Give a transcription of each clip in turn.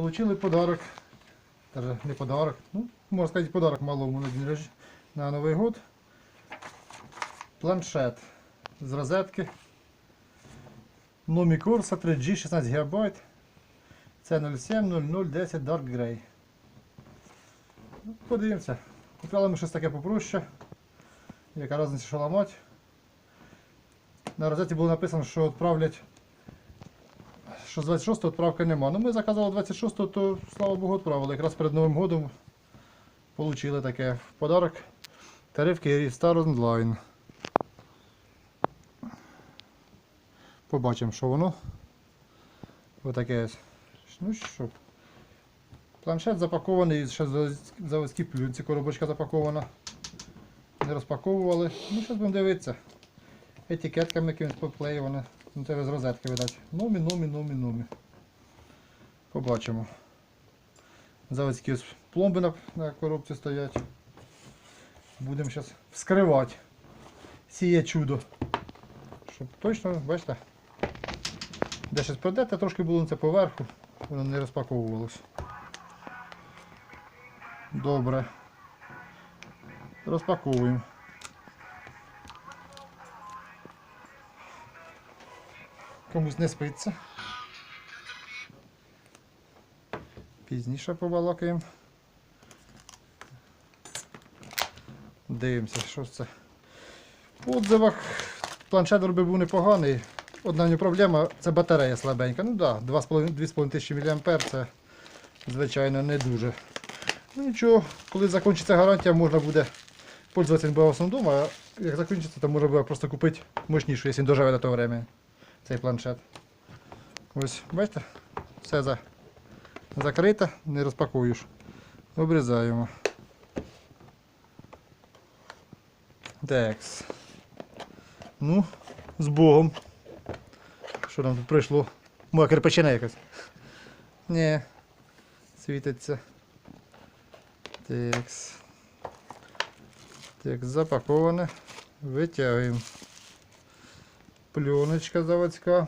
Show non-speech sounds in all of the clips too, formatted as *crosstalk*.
Получили подарок. Даже не подарок. Ну, можна сказати, подарок малому на день рождения, на Новий год. Планшет з розетки. Lumia 3G 16 ГБ. Це 07 0010 Dark Grey. Ну, Подивимося. Купили ми щось таке попроще. Яка різниця, що ламати. На розеті було написано, що відправлять. Що з 26-го відправки нема. Ну ми заказали 26-го, то слава Богу, відправили. Якраз перед Новим годом отримали таке в подарок. Тариф Star Online. Побачимо, що воно. Отаке. Ну що. Планшет запакований, ще в заводській плюнці коробочка запакована. Не розпаковували. Ну, зараз будемо дивитися. Етикетками якимось поклеюване. Ну, це з розетки, видать. Номі, номі, номі, номі. Побачимо. Заводські пломби на, на коробці стоять. Будемо зараз вскривати. Сіє чудо. Щоб точно, бачите, де щось пройдете, трошки було це поверху, воно не розпаковувалось. Добре. Розпаковуємо. Комусь не спиться. Пізніше побалакаємо. Дивимося, що це. В отзивах планшет робив був непоганий. Одна в нього проблема це батарея слабенька. Ну так, да, 2,5 тисячі мА це звичайно не дуже. Ну нічого, коли закінчиться гарантія, можна буде пользуватися буде основному а як закінчиться, то можна буде просто купити мощнішу, якщо він доживе до того времени, цей планшет. Ось, бачите, все за... закрито, не розпакуєш. Обрізаємо. Текс. Ну, з Богом. Що нам тут прийшло? Моя кирпичина якась. Ні. Світиться. Текс. Так, запаковане. Витягуємо. Пленочка заводська.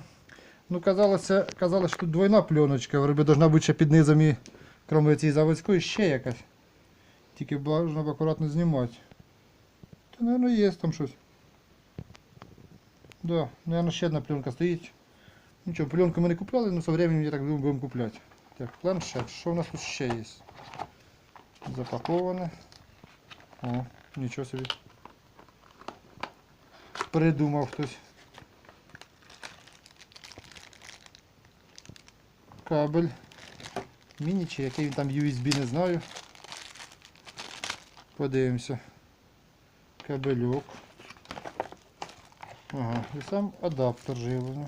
Ну, казалося, казалось, що тут двойна пленочка, вроде должна бути ще під низом і, крім цієї заводської, ще якась. Тільки бажано б акуратно знімати. Та, мабуть, є там щось. Да, наверное, ще одна пленка стоїть. Нічого, пленку ми не купляли, але со временем, я так думаю, будемо купляти. Так, планшет. Що у нас тут ще є? Запаковане. О, нічого собі. Придумав хтось. Кабель. Міні чи який він там USB, не знаю. Подивимося. Кабельок. Ага, і сам адаптер живлений.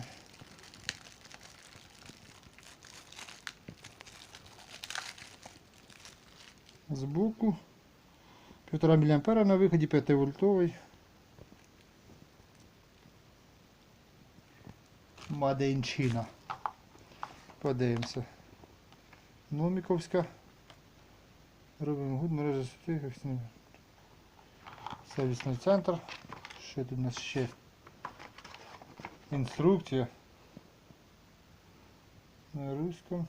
Збоку 1,5 мА на виході 5 вольтовий. China. Подивимося. Номіковська. Робимо гуд мережа ним. Сервісний центр. Що тут у нас ще? Інструкція. На русском.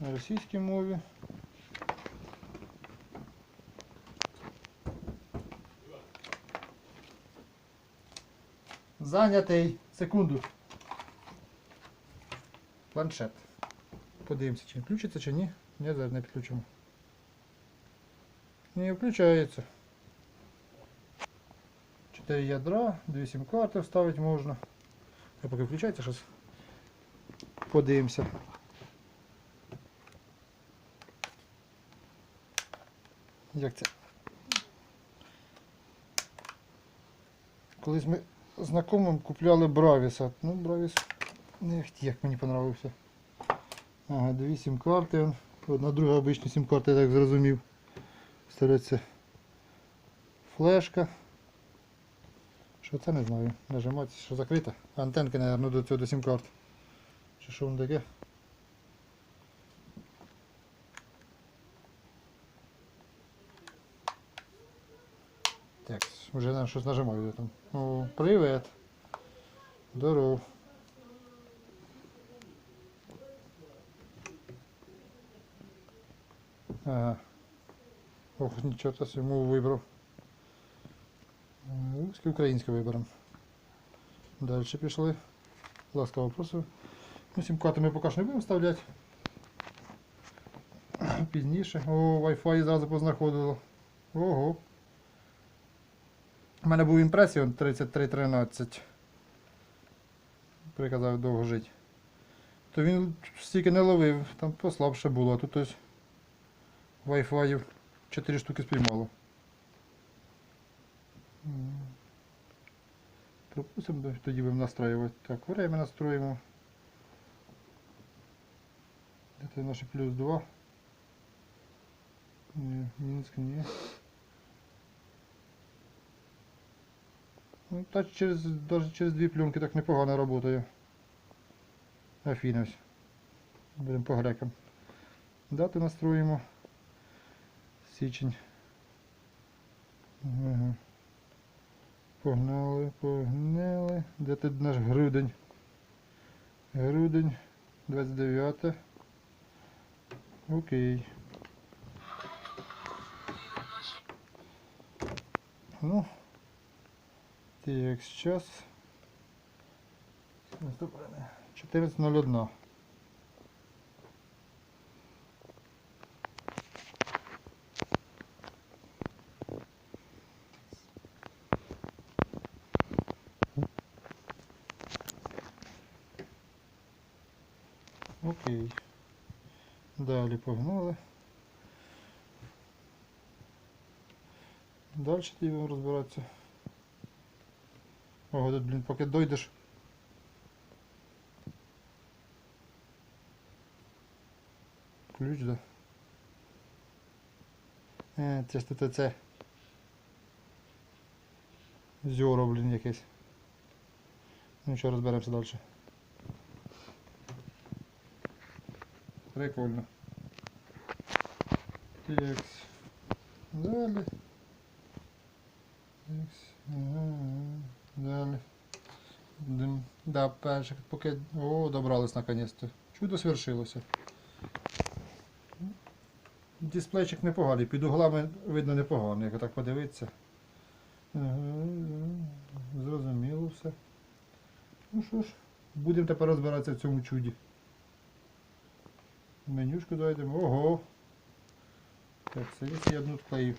На російській мові. Зайнятий. Секунду. Планшет. Подивимося, чи включиться, чи ні. Ні, зараз не підключимо. Не включається. 4 ядра, 2 сім-карти вставити можна. Я поки включається щось. Подивимося. Як це? Колись ми знайомим купляли Бравіса. Ну, Бравіс не як мені понравився. Ага, дві сім-карти. Одна друга обична сім-карта, я так зрозумів. Старається флешка. Що це не знаю. Нажимати, що закрита. Антенки, мабуть, до цього до сім-карт. Чи що воно таке? Так, вже на щось нажимаю. О, привет. Здоров. Ага. Ох, нічого то мову вибрав. Е, українське виберемо. Далі пішли. Ласкаво просив. Ну, сім-карти ми поки що не будемо вставляти. Пізніше. О, Wi-Fi зразу познаходило. Ого. У мене був імпресіон 3313. Приказав довго жити. То він стільки не ловив, там послабше було, а тут ось Wi-Fi 4 штуки спіймало. Пропустимо, тоді будемо настраювати. Так, время настроїмо. Це наше плюс 2? Ні, Мінськ ні. Ну, так через, даже через дві пленки так непогано працює. Афіна. Будемо по грекам. Дати настроїмо. Січень. Ага. Погнали, погнали. Де тут наш грудень? Грудень 29. Окей. Ну. Так, сейчас. 14.01. Окей. Далі погнали. Далі тоді будемо розбиратися. Ого, тут, блін, поки дойдеш. Ключ, да? Е, це ж тут. Зьоро, блін, якесь. Ну що, розберемося далі. Прикольно. Текс. Далі. Текс. Ага. Далі. Дим. Да, перших поки. О, добрались наконец-то. Чудо свершилося. Дисплейчик непоганий, під углами видно непогано, як так подивитися. Зрозуміло все. Ну що ж, будемо тепер розбиратися в цьому чуді. Менюшку зайдемо. Ого! Так, це я одну вклеїв.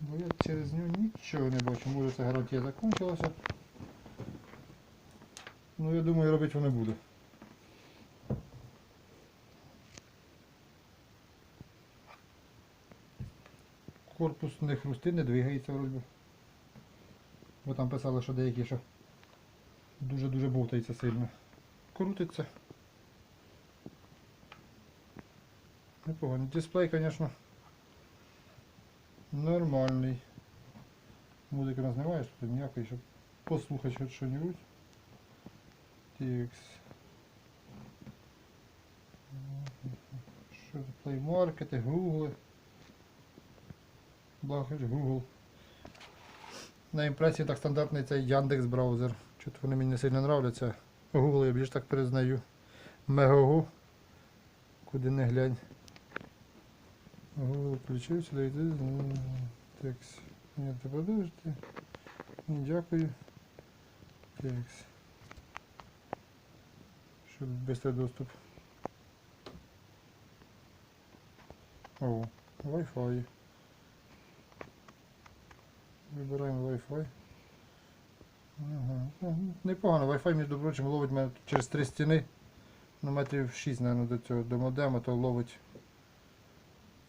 Бо я через нього нічого не бачу. Може ця гарантія закінчилася. Ну я думаю робити воно буде. Корпус не хрустить, не двигається вроді. Бо там писали, що деякі що дуже-дуже бовтається сильно. Крутиться. Непоганий. Дисплей, звісно, нормальний. Немає, що тут ніякої, щоб послухати хоч що-небудь. Текс. Що тут плеймаркети, гугли. Благо Google. На імпресії так стандартний цей Яндекс браузер. Чого вони мені не сильно нравляться. Google я більш так признаю. Мегого. Куди не глянь. Google включив сюди йди. Текс. Ні, ти продовжити. Ні, дякую. Текс. Що тут швидкий доступ? О, Wi-Fi. Вибираємо Wi-Fi. Ага. Ну, Непогано, Wi-Fi, між прочим, ловить мене через три стіни. На метрів 6, мабуть, до цього до модема, то ловить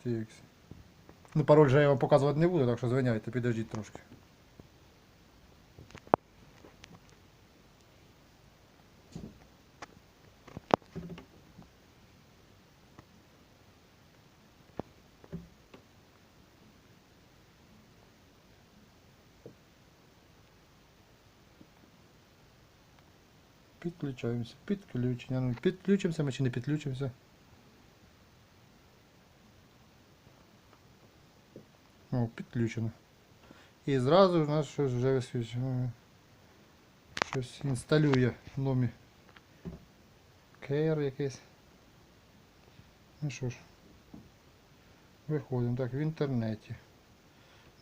TX. Ну, пароль же я вам показувати не буду, так що звиняйте, підождіть трошки. Підключаємося. Підключення. Ну, підключимося ми чи не підключимося. О, підключено. І зразу у нас щось вже висвічує. Щось інсталює номі. Кейр якийсь. Ну що ж, Виходимо так в інтернеті.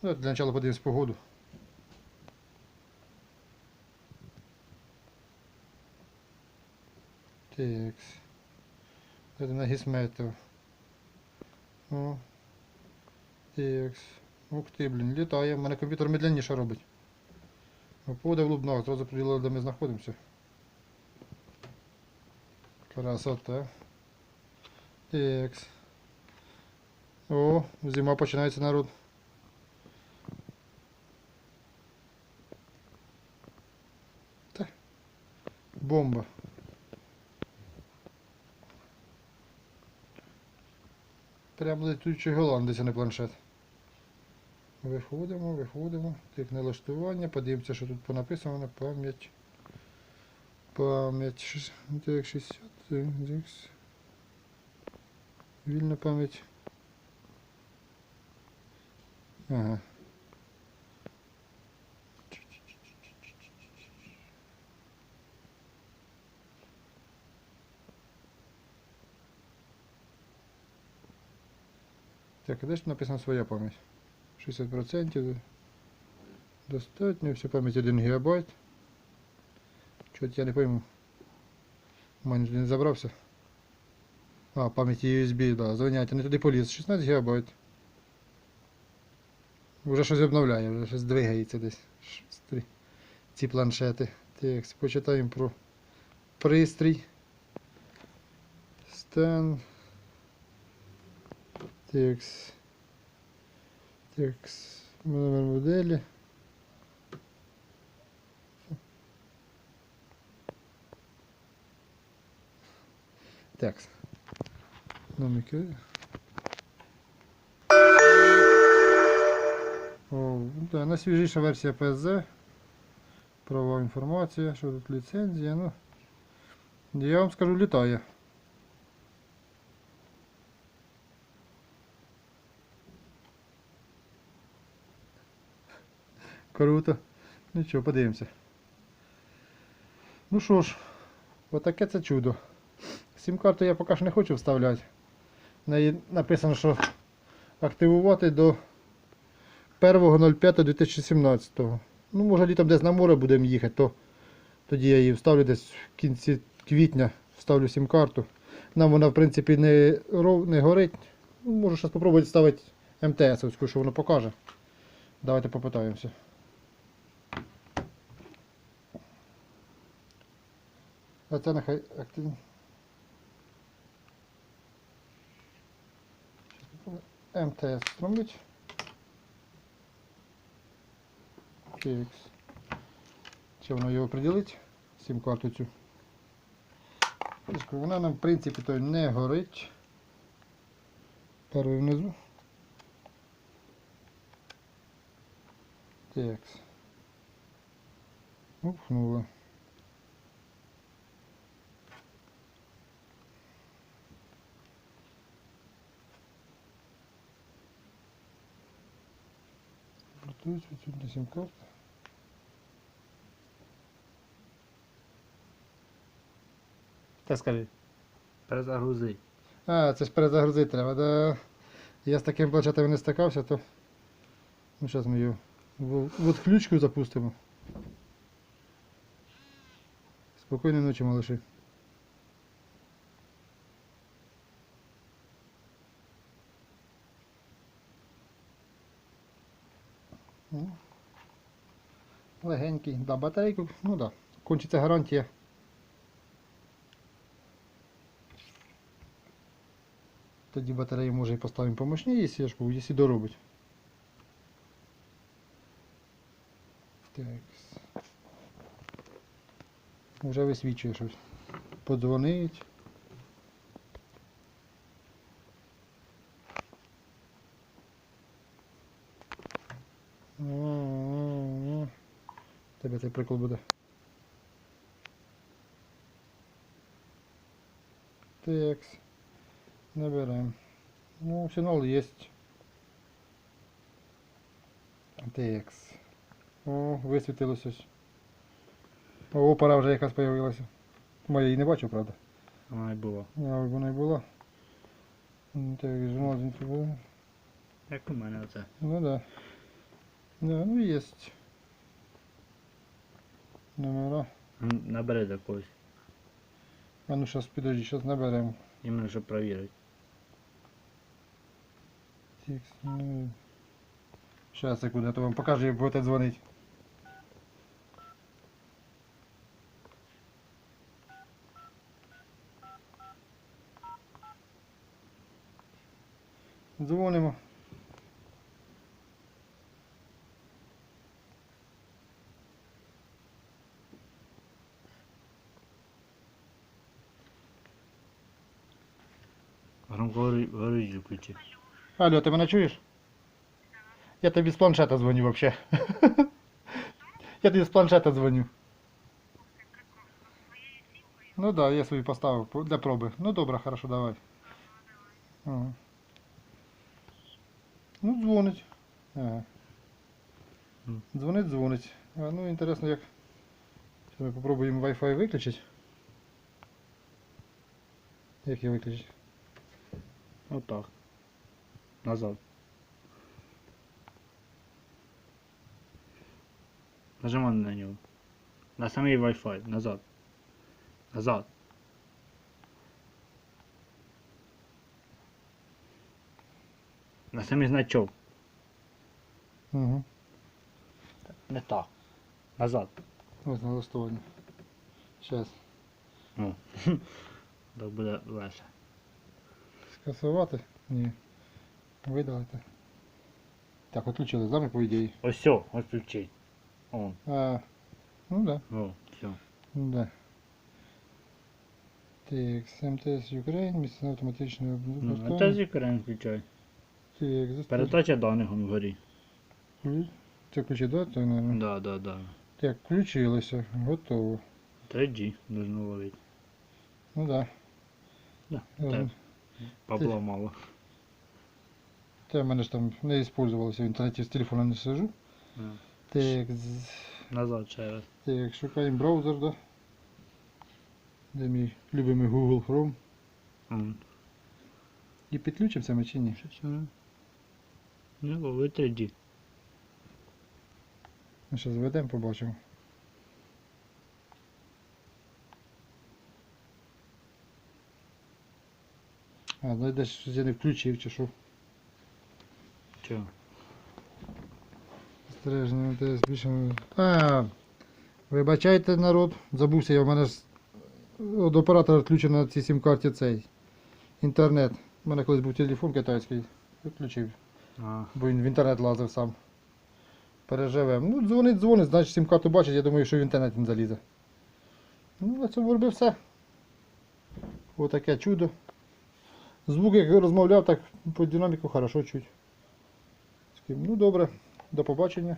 Ну, для початку подивимось погоду. Так. Це на гісметов. О. Так. Ух ти, блін, літає. У мене комп'ютер медленніше робить. Ну, Погода в Лубнах, зразу приділили, де ми знаходимося. Красота. Так. О, зима починається народ. Та. Бомба. Прям летючий голландець, а не планшет. Виходимо, виходимо. Так, налаштування. Подивимося, що тут понаписано. Пам'ять. Пам'ять. Шіс- Так, 60. так, так. Вільна пам'ять. Ага. Так, а де ж написано своя пам'ять? 60% достатньо, вся пам'ять 1 ГБ. Чого я не пойму. У мене не забрався. А, пам'ять USB, да, звиняйте, не туди поліз. 16 ГБ. Вже щось обновляє, вже щось двигається десь. Ці планшети. Так, почитаємо про пристрій. Стан. Текс. Текс. Номер моделі. Текс. Номер. О, да, найсвіжіша версія PSZ. Права інформація, що тут ліцензія. Ну, я вам скажу, літає. Круто. Нічого, подивимося. Ну що ж, отаке це чудо. Сім-карту я поки що не хочу вставляти. На неї написано, що активувати до 1.05.2017. Ну, може літом десь на море будемо їхати, то тоді я її вставлю десь в кінці квітня, вставлю сім-карту. Нам вона, в принципі, не, не горить. Ну, можу зараз спробувати ставити МТС, що воно покаже. Давайте попитаємося. Це нехай активно. МТС зробить. Фікс. Чи воно його приділить? Сім карту цю. Вона нам в принципі то не горить. Перший внизу. Текс. Упхнула. Бортують відсутня сім-карта. Та скажи. Перезагрузи. А, це ж перезагрузити треба, да. Я з таким планшетом не стикався, то. Ну зараз ми його в, в запустимо. Спокійної ночі, малыші. Легенький. Да, батарейку, ну да. Кончиться гарантія. Тоді батарею може і поставимо помощніше, якщо, ж якщо доробить. Так. Вже висвічує щось. Подзвонить. Прикол буде. Текс. Набираем. Ну, финал есть. Текс. О, висвітилося. ось. О, пора вже якась появилася. Моя її не бачив, правда. Вона й була. А, вона й була. Так, журнал інфо- Як у мене оце. Ну да. Да, ну есть. Номера. М, Набери до когось. А ну сейчас подожди, сейчас наберем. Іменно щоб провірити. Текст, ну... Сейчас, секунду, а то вам покажу, як будете дзвонить. Дзвонимо. Громкоговоритель включи. Алло, ти мене чуєш? Я тобі з планшета дзвоню вообще. *laughs* Я тобі з планшета дзвоню. Ну да, я свої поставив по- для проби. Ну добре, хорошо, давай. Ага. Ну, дзвонить. Ага. Мгм. Дзвонить, дзвонить. А, ну інтересно, як. Зараз ми попробуємо Wi-Fi виключити. Як його виключити? Отак. Назад. Нажимай на нього. На самий Wi-Fi. Назад. Назад. На самий значок. Угу. Не так. Назад. Ось. Зараз. О. Так буде легше. Скасувати? Ні. Видалити. Так, відключили, да, по ідеї. Ось все. О, А, ну да, о, все. ну да. Так, МТС Ukraine, місце автоматичного Ну, це зікрен включай. Так. Передача даних он вгорі. Це ключі, да? Так, наверное. Да, да, да. Так, включилося, готово. 3G должно ловити. Ну да. Да, так. Бабла мало. Те в мене ж там не использувалося в інтернеті з телефона не сижу. Да. Так, Назад ще раз. так, шукаємо браузер, да. Де мій любимий Google Chrome. М. І підключимося ми чи ні? Не ловить 3G. Ми ще зведемо, побачимо. А, ну десь щось я не включив чи що. Чого? Стережно, десь більше. А, вибачайте народ, забувся, я в мене ж від оператора відключено на цій сім-карті цей інтернет. У мене колись був телефон китайський, відключив, А, бо він в інтернет лазив сам. Переживемо. Ну, дзвонить, дзвонить, значить сім-карту бачить, я думаю, що в інтернет він залізе. Ну, на цьому робив все. Отаке чудо. Звук, як розмовляв, так по динаміку хорошо чуть. Ну добре, до побачення.